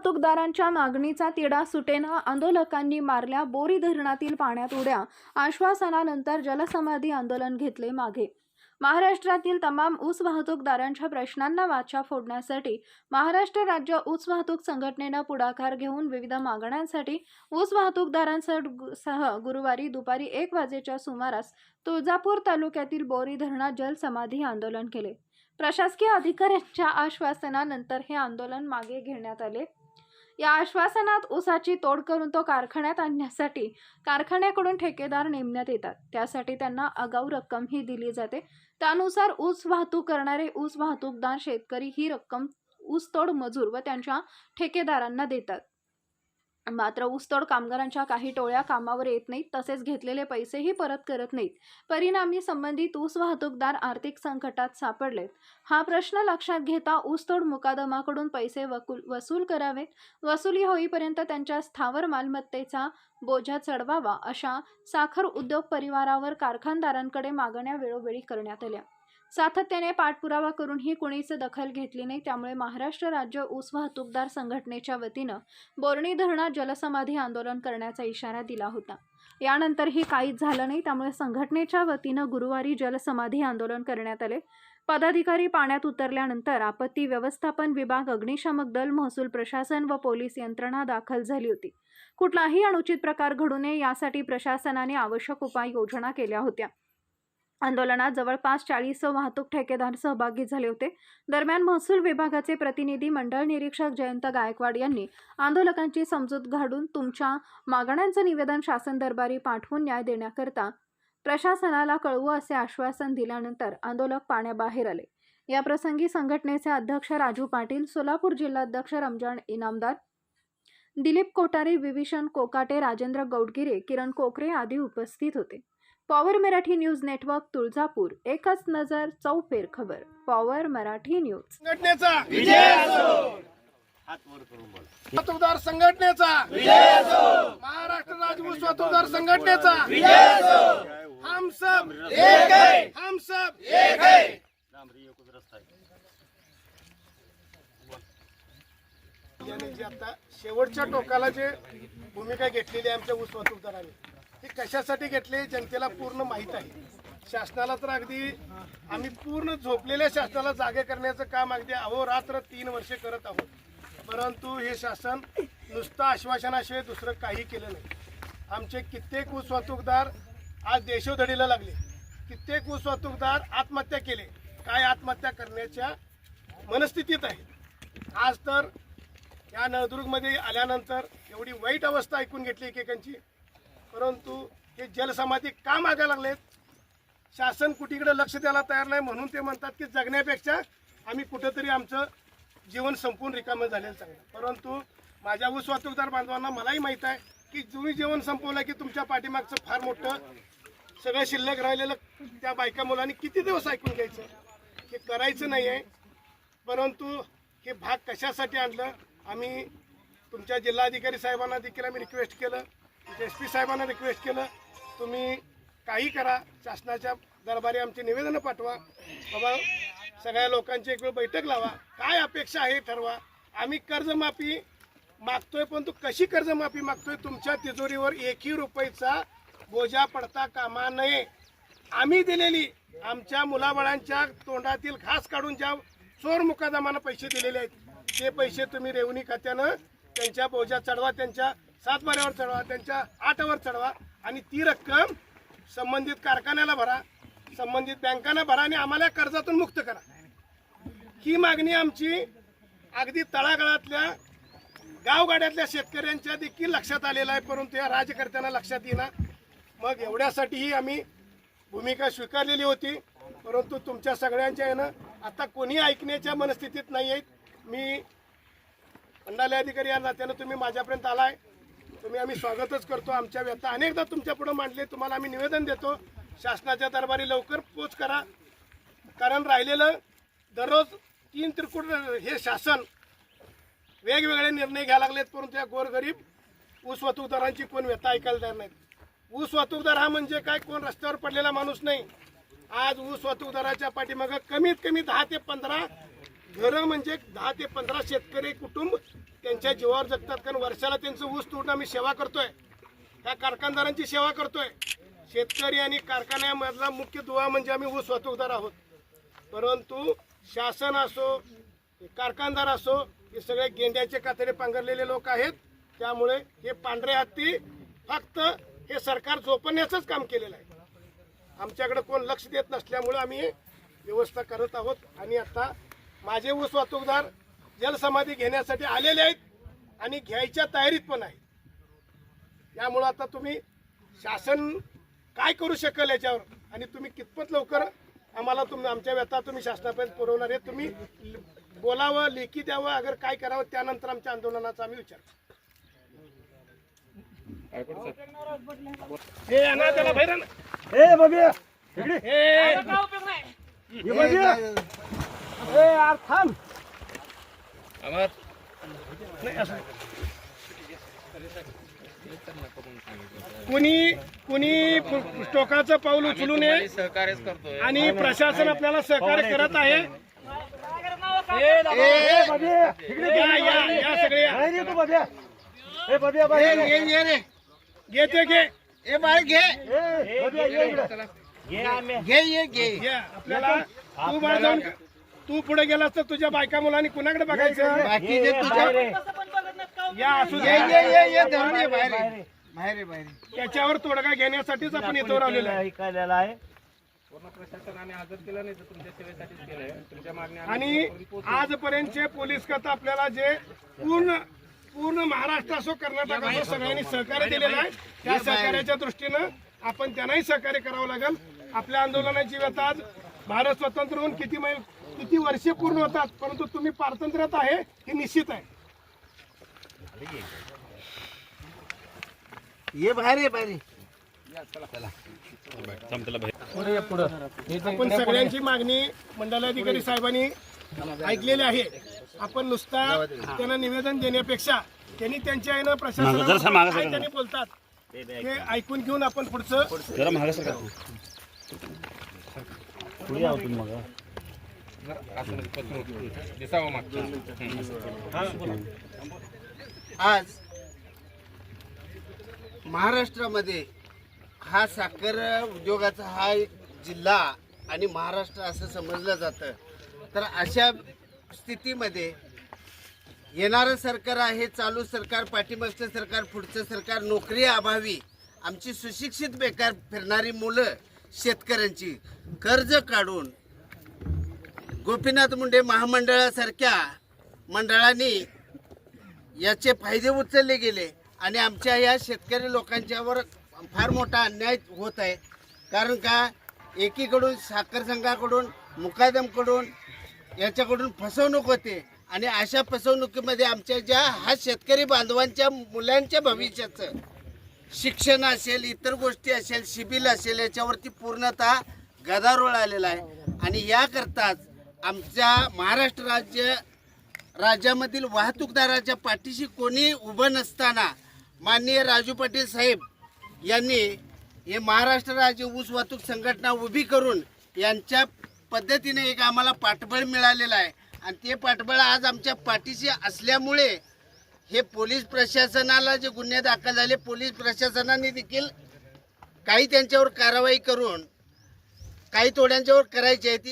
वाहतूकदारांच्या मागणीचा तिढा सुटेना आंदोलकांनी मारल्या बोरी धरणातील पाण्यात उड्या. आश्वासनानंतर जलसमाधी आंदोलन घेतले मागे. महाराष्ट्रातील तमाम ऊस वाहतूकदारांच्या प्रश्नांना वाचा फोडण्यासाठी महाराष्ट्र राज्य ऊस वाहतूक संघटनेनं पुढाकार घेऊन विविध मागण्यांसाठी ऊस वाहतूकदारांसह गुरुवारी दुपारी एक वाजेच्या सुमारास तुळजापूर तालुक्यातील बोरी धरणात जलसमाधी आंदोलन केले. प्रशासकीय अधिकाऱ्यांच्या आश्वासनानंतर हे आंदोलन मागे घेण्यात आले. या आश्वासनात ऊसाची तोड करून तो कारखान्यात आणण्यासाठी कारखान्याकडून ठेकेदार नेमण्यात येतात. त्यासाठी त्यांना आगाऊ रक्कमही दिली जाते. त्यानुसार ऊस वाहतूक करणारे ऊस वाहतूकदार शेतकरी ही रक्कम ऊसतोड मजूर व त्यांच्या ठेकेदारांना देतात. मात्र ऊसतोड कामगारांच्या काही टोळ्या कामावर येत नाहीत तसेच घेतलेले पैसेही परत करत नाहीत. परिणामी संबंधित ऊस वाहतूकदार आर्थिक संकटात सापडलेत. हा प्रश्न लक्षात घेता ऊसतोड मुकादमाकडून पैसे वकुल वसूल करावेत. वसुली होईपर्यंत त्यांच्या स्थावर मालमत्तेचा बोजा चढवावा अशा साखर उद्योग परिवारावर कारखानदारांकडे मागण्या वेळोवेळी करण्यात आल्या. सातत्याने पाठपुरावा करूनही कुणीच दखल घेतली नाही. त्यामुळे महाराष्ट्र राज्य ऊस वाहतूकदार संघटनेच्या वतीनं बोर्णी धरणात जलसमाधी आंदोलन करण्याचा इशारा दिला होता. यानंतरही काहीच झालं नाही. त्यामुळे संघटनेच्या वतीनं गुरुवारी जलसमाधी आंदोलन करण्यात आले. पदाधिकारी पाण्यात उतरल्यानंतर आपत्ती व्यवस्थापन विभाग अग्निशामक दल महसूल प्रशासन व पोलीस यंत्रणा दाखल झाली होती. कुठलाही अनुचित प्रकार घडू नये यासाठी प्रशासनाने आवश्यक उपाययोजना केल्या होत्या. आंदोलनात जवळपास चाळीस वाहतूक ठेकेदार सहभागी झाले होते. दरम्यान महसूल विभागाचे प्रतिनिधी मंडळ निरीक्षक जयंत गायकवाड यांनी आंदोलकांची समजूत घालून तुमच्या मागण्यांचं निवेदन शासन दरबारी पाठवून न्याय देण्याकरता प्रशासनाला कळवू असे आश्वासन दिल्यानंतर आंदोलक पाण्याबाहेर आले. या प्रसंगी संघटनेचे अध्यक्ष राजू पाटील सोलापूर जिल्हाध्यक्ष रमजान इनामदार दिलीप कोटारे विभीषण कोकाटे राजेंद्र गौडगिरे किरण कोकरे आदी उपस्थित होते. Power Marathi news network Tuljapur एकच नजर चौफेर खबर पॉवर मराठी न्यूज. संघटनेचा. वाहतूकदार संघटनेचा. विजय असो. महाराष्ट्र राज्य ऊस वाहतूकदार संघटनेचा. विजय असो. हम सब एक है हम सब एक है शेवटच्या टोकाला जे भूमिका घेतलेली आहे आमच्या ऊस वाहतूकदारांनी हे कशासाठी घेतले जनतेला पूर्ण माहीत आहे. शासनाला तर अगदी आम्ही पूर्ण झोपलेल्या शासनाला जागे करण्याचं काम अगदी अहोरात्र तीन वर्षे करत आहोत. परंतु हे शासन नुसतं आश्वासनाशिवाय दुसरं काही केलं नाही. आमचे कित्येक ऊस वाहतूकदार आज देशोधडीला लागले. कित्येक ऊस वाहतूकदार आत्महत्या केले. काय आत्महत्या करण्याच्या मनस्थितीत आहे. आज तर या नळदुर्गमध्ये आल्यानंतर एवढी वाईट अवस्था ऐकून घेतली एकेकांची. परंतु हे जलसमाधी का मागा लागलेत? शासन कुठीकडे लक्ष द्यायला तयार नाही म्हणून ते म्हणतात की जगण्यापेक्षा आम्ही कुठंतरी आमचं जीवन संपूर्ण रिकामं झालेलं चांगलं. परंतु माझ्या ऊस वाहतूकदार बांधवांना मलाही माहीत आहे की जुनी जीवन संपवलं की तुमच्या पाठीमागचं फार मोठं सगळं शिल्लक राहिलेलं त्या बायका मुलांनी किती दिवस ऐकून घ्यायचं? हे करायचं नाही आहे परंतु हे भाग कशासाठी आणलं? आम्ही तुमच्या जिल्हाधिकारी साहेबांना देखील आम्ही रिक्वेस्ट केलं. एस पी साहेबांना रिक्वेस्ट केलं. तुम्ही काही करा. शासनाच्या दरबारी आमची निवेदनं पाठवा. बाबा सगळ्या लोकांची एक वेळ बैठक लावा. काय अपेक्षा आहे ठरवा. आम्ही कर्जमाफी मागतोय पण तू कशी कर्जमाफी मागतोय? तुमच्या तिजोरीवर एकही रुपयाचा बोजा पडता कामा नये. आम्ही दिलेली आमच्या मुलाबाळांच्या तोंडातील घास काढून ज्या चोर मुकादमानं पैसे दिलेले आहेत ते पैसे तुम्ही रेवणी खात्यानं त्यांच्या बोजा चढवा त्यांच्या सातबाऱ्यावर चढवा त्यांच्या आठावर चढवा आणि ती रक्कम संबंधित कारखान्याला भरा संबंधित बँकांना भरा आणि आम्हाला कर्जातून मुक्त करा. ही मागणी आमची अगदी तळागाळातल्या गावगाड्यातल्या शेतकऱ्यांच्या देखील लक्षात आलेला आहे परंतु या राजकर्त्यांना लक्षात येईना. मग एवढ्यासाठीही आम्ही भूमिका स्वीकारलेली होती परंतु तुमच्या सगळ्यांच्या यानं आता कोणी ऐकण्याच्या मनस्थितीत नाही आहेत मी मंडालय अधिकारी या नात्यानं तुम्ही माझ्यापर्यंत आलाय. तुम्ही आम्ही स्वागतच करतो आमच्या व्यथा. अनेकदा तुमच्यापुढे मांडले तुम्हाला आम्ही निवेदन देतो. शासनाच्या दरबारी लवकर पोच करा. कारण राहिलेलं दररोज तीन त्रिकुट हे शासन वेगवेगळे निर्णय घ्यायला लागलेत परंतु या गोरगरीब ऊस वाहतूकदारांची कोण व्यथा ऐकायला जाणार नाहीत. ऊस वाहतूकदार हा म्हणजे काय? कोण रस्त्यावर पडलेला माणूस नाही. आज ऊस वाहतूकदाराच्या पाठीमागं कमीत कमी दहा ते पंधरा घरं म्हणजे दहा ते पंधरा शेतकरी कुटुंब त्यांच्या जीवावर जगतात कारण वर्षाला त्यांचं ऊस तोडून आम्ही सेवा करतोय. त्या कारखानदारांची सेवा करतोय. शेतकरी आणि कारखान्यामधला मुख्य दुवा म्हणजे आम्ही ऊस वाहतूकदार आहोत. परंतु शासन असो कारखानदार असो हे सगळे गेंड्याचे कातडे पांघरलेले लोक आहेत. त्यामुळे हे पांढरे हत्ती फक्त हे सरकार झोपण्याचंच काम केलेलं आहे. आमच्याकडे कोण लक्ष देत नसल्यामुळे आम्ही व्यवस्था करत आहोत. आणि आता माझे ऊस वाहतूकदार जलसमाधी घेण्यासाठी आलेले आहेत आणि घ्यायच्या तयारीत पण आहेत. त्यामुळं आता तुम्ही शासन काय करू शकेल याच्यावर आणि तुम्ही कितपत लवकर आम्हाला तुम्ही आमच्या व्यथा तुम्ही शासनापर्यंत पुरवणार आहे तुम्ही बोलावं लेखी द्यावं अगर काय करावं त्यानंतर आमच्या आंदोलनाचा आम्ही विचार करू. हे कुणी कुणी टोकाचं पाऊल उचलू नये सहकार्यच करतोय. आणि प्रशासन आपल्याला सहकार्य करत आहे. ए बाबी इकडे या या या सगळे या. बाहेर ये तू बाबी. ए बाबी बाहेर ये. घे. ए ये घे. ये घे घे. आपल्याला तू बाहेर जाऊन तू पुढे गेलास तर तुझ्या बायका मुलांनी कुणाकडे बघायचं? बाकीचे तुझ्या या. असू ये दे. ये ये ये धरून ये बाहेर ये. बाहेर ये, बाहेर ये. त्याच्यावर तोडगा घेण्यासाठीच आपण इथं राहिलेलो आहे. ऐकायला आहे. आणि आजपर्यंतचे पोलीस खातं आपल्याला जे पूर्ण पूर्ण महाराष्ट्र असो कर्नाटक असो सगळ्यांनी सहकार्य दिलेलं आहे. त्या सहकार्याच्या दृष्टीनं आपण त्यांनाही सहकार्य करावं लागेल. आपल्या आंदोलनाची व्यथा आज भारत स्वतंत्र होऊन किती मै किती वर्षे पूर्ण होतात परंतु तुम्ही पारतंत्र्यात आहे हे निश्चित आहे. ये बाहेर ये बाहेर. आपण सगळ्यांची मागणी मंडलाधिकारी साहेबांनी ऐकलेली आहे. आपण नुसता त्यांना निवेदन देण्यापेक्षा त्यांनी त्यांच्या आहे ना प्रशासनाला काय त्यांनी बोलतात ते ऐकून घेऊन आपण पुढचं आज महाराष्ट्रामध्ये हा साखर उद्योगाचा हा एक जिल्हा आणि महाराष्ट्र असं समजलं जातं. तर अशा स्थितीमध्ये येणारं सरकार आहे चालू सरकार पाठीमागचं सरकार पुढचं सरकार नोकरी अभावी आमची सुशिक्षित बेकार फिरणारी मुलं शेतकऱ्यांची कर्ज काढून गोपीनाथ मुंडे महामंडळासारख्या मंडळांनी याचे फायदे उचलले गेले आणि आमच्या या शेतकरी लोकांच्यावर फार मोठा अन्याय होत आहे. कारण का एकीकडून साखर संघाकडून मुकादमकडून याच्याकडून फसवणूक होते आणि अशा फसवणुकीमध्ये आमच्या ज्या हा शेतकरी बांधवांच्या मुलांच्या भविष्याचं शिक्षण असेल इतर गोष्टी असेल शिबिल असेल याच्यावरती पूर्णतः गदारोळ आलेला आहे. आणि याकरताच आमच्या महाराष्ट्र राज्य राज्यामधील वाहतूकदाराच्या पाठीशी कोणी उभं नसताना माननीय राजू पाटील साहेब यांनी हे महाराष्ट्र राज्य ऊस वाहतूक संघटना उभी करून यांच्या पद्धतीने एक आम्हाला पाठबळ मिळालेलं आहे. आणि ते पाठबळ आज आमच्या पाठीशी असल्यामुळे हे पोलीस प्रशासनाला जे गुन्हे दाखल झाले पोलीस प्रशासनाने देखील काही त्यांच्यावर कारवाई करून काही तोड्यांच्यावर करायची आहे ती